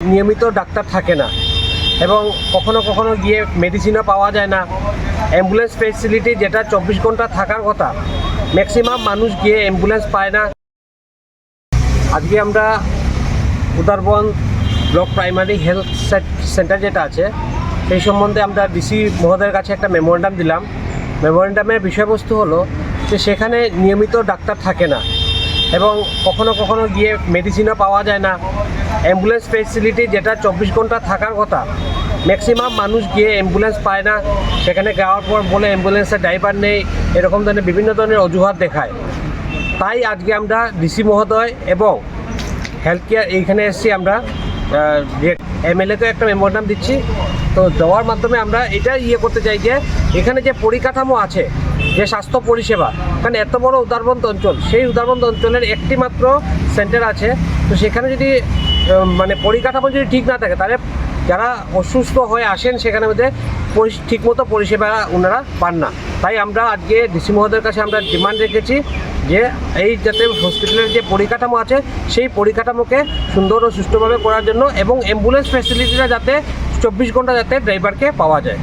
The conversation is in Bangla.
নিয়মিত ডাক্তার থাকে না। এবং কখনো কখনো গিয়ে মেডিসিনও পাওয়া যায় না। অ্যাম্বুলেন্স ফেসিলিটি যেটা চব্বিশ ঘণ্টা থাকার কথা ম্যাক্সিমাম মানুষ গিয়ে অ্যাম্বুলেন্স পায় না। আজকে আমরা Udarban block primary health centre যেটা আছে, সেই সম্বন্ধে আমরা ডিসি মহোদয়ের কাছে একটা মেমোরেন্ডাম দিলাম। মেমোরেন্ডামের বিষয়বস্তু হলো যে সেখানে নিয়মিত ডাক্তার থাকে না। এবং কখনো কখনো গিয়ে মেডিসিনও পাওয়া যায় না। অ্যাম্বুলেন্স ফেসিলিটি যেটা চব্বিশ ঘণ্টা থাকার কথা। ম্যাক্সিমাম মানুষ গিয়ে অ্যাম্বুলেন্স পায় না। সেখানে যাওয়ার পর বলে অ্যাম্বুলেন্সের ড্রাইভার নেই। এরকম ধরনের বিভিন্ন ধরনের অজুহাত দেখায়। তাই আজকে আমরা ডিসি মহোদয় এবং হেলথ কেয়ার এইখানে এসেছি আমরা এমএলএকে একটা মেমোরান্ডাম দিচ্ছি। তো দেওয়ার মাধ্যমে আমরা এটা ইয়ে করতে চাই যে, এখানে যে পরিকাঠামো আছে, যে স্বাস্থ্য পরিষেবা, কারণ এত বড় উদারবন্দ অঞ্চল, সেই উদারবন্দ অঞ্চলের একটি মাত্র সেন্টার আছে। তো সেখানে যদি মানে পরিকাঠামো যদি ঠিক না থাকে, তাহলে যারা অসুস্থ হয়ে আসেন সেখানে মধ্যে ঠিকমতো পরিষেবা ওনারা পান না। তাই আমরা আজকে ডিসি মহোদয়ের কাছে আমরা ডিমান্ড রেখেছি যে এই যাতে হসপিটালের যে পরিকাঠামো আছে, সেই পরিকাঠামোকে সুন্দর ও সুষ্ঠুভাবে করার জন্য এবং অ্যাম্বুলেন্স ফ্যাসিলিটিটা যাতে চব্বিশ ঘণ্টা যাতে ড্রাইভারকে পাওয়া যায়।